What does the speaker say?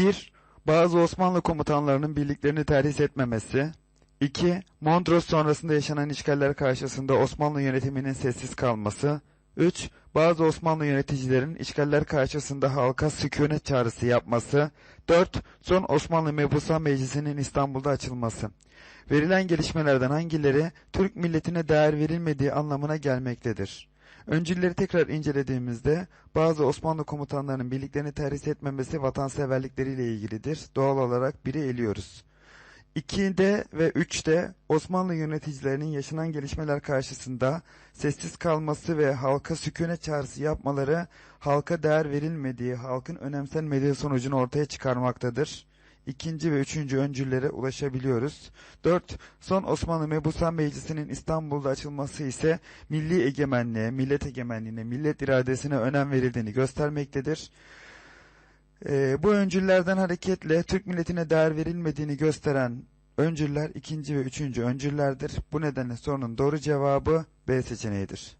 1. Bazı Osmanlı komutanlarının birliklerini terhis etmemesi. 2. Mondros sonrasında yaşanan işgaller karşısında Osmanlı yönetiminin sessiz kalması. 3. Bazı Osmanlı yöneticilerin işgaller karşısında halka sükunet çağrısı yapması. 4. Son Osmanlı Mebusan Meclisi'nin İstanbul'da açılması. Verilen gelişmelerden hangileri Türk milletine değer verilmediği anlamına gelmektedir? Öncülleri tekrar incelediğimizde bazı Osmanlı komutanlarının birliklerini terhis etmemesi vatanseverlikleriyle ilgilidir. Doğal olarak biri eliyoruz. 2'de ve 3'te Osmanlı yöneticilerinin yaşanan gelişmeler karşısında sessiz kalması ve halka sükunet çağrısı yapmaları halka değer verilmediği, halkın önemsenmediği sonucunu ortaya çıkarmaktadır. İkinci ve üçüncü öncüllere ulaşabiliyoruz. 4. Son Osmanlı Mebusan Meclisi'nin İstanbul'da açılması ise milli egemenliğe, millet egemenliğine, millet iradesine önem verildiğini göstermektedir. Ee, bu öncüllerden hareketle Türk milletine değer verilmediğini gösteren öncüller ikinci ve üçüncü öncüllerdir. Bu nedenle sorunun doğru cevabı B seçeneğidir.